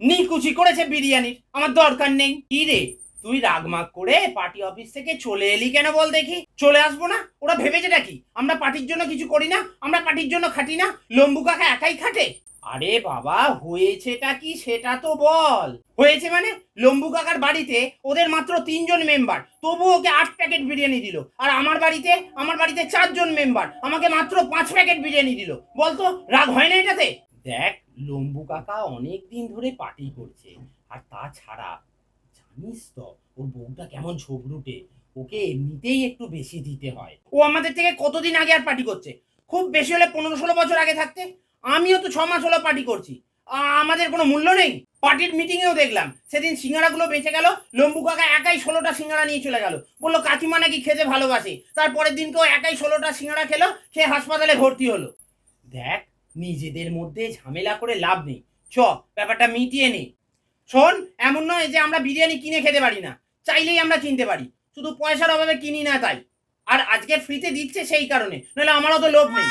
নিকুচি করেছে বিরিয়ানির। আমার দরকার নেই। কি রে? তুই রাগমাগ করে পার্টি অফিস থেকে চলে এলি কেন বল দেখি? চলে আসব না? ওরা ভেবেছেটা কি? আমরা পার্টির জন্য কিছু করি না? আমরা পার্টির জন্য খাটি না? লম্বু কাকা একাই খাটে? আরে বাবা, হয়েছেটা কি সেটা তো বল। হয়েছে মানে? লম্বু কাকার বাড়িতে ওদের মাত্র তিনজন মেম্বার তবু ওকে আট প্যাকেট বিরিয়ানি দিল। আর আমার বাড়িতে আমার বাড়িতে চারজন মেম্বার আমাকে মাত্র পাঁচ প্যাকেট বিরিয়ানি দিল। বলতো, রাগ হয় না এটাতে? দেখ, লম্বু কাকা অনেক দিন ধরে পার্টি করছে। আর তাছাড়া, জানিস তো, ওর বউটা কেমন ঝগড়ুটে। ওকে এমনিতেই একটু বেশি দিতে হয়। ও আমাদের থেকে কতদিন আগে আর পার্টি করছে? খুব বেশি হলে পনেরো ষোলো বছর আগে থাকতে? আমিও তো ছ মাস হলো পার্টি করছি। আমাদের কোনো মূল্য নেই? পার্টির মিটিংয়েও দেখলাম। সেদিন সিঙ্গারাগুলো বেঁচে গেল, লম্বু কাকা একাই ষোলোটা সিঙ্গারা নিয়ে চলে গেল। বলল, কাকিমা নাকি খেতে ভালোবাসে। তারপরের দিনকেও একাই ষোলোটা সিঙ্গারা খেলো, খেয়ে হাসপাতালে ভর্তি হলো। দেখ নিজেদের মধ্যে ঝামেলা করে লাভ নেই। চ, ব্যাপারটা মিটিয়ে নেই শোন, এমন নয় যে আমরা বিরিয়ানি কিনে খেতে পারি না। চাইলেই আমরা কিনতে পারি। শুধু পয়সার অভাবে কিনি না তাই। আর আজকে ফ্রিতে দিচ্ছে সেই কারণে। নাহলে আমারও তো লোভ নেই।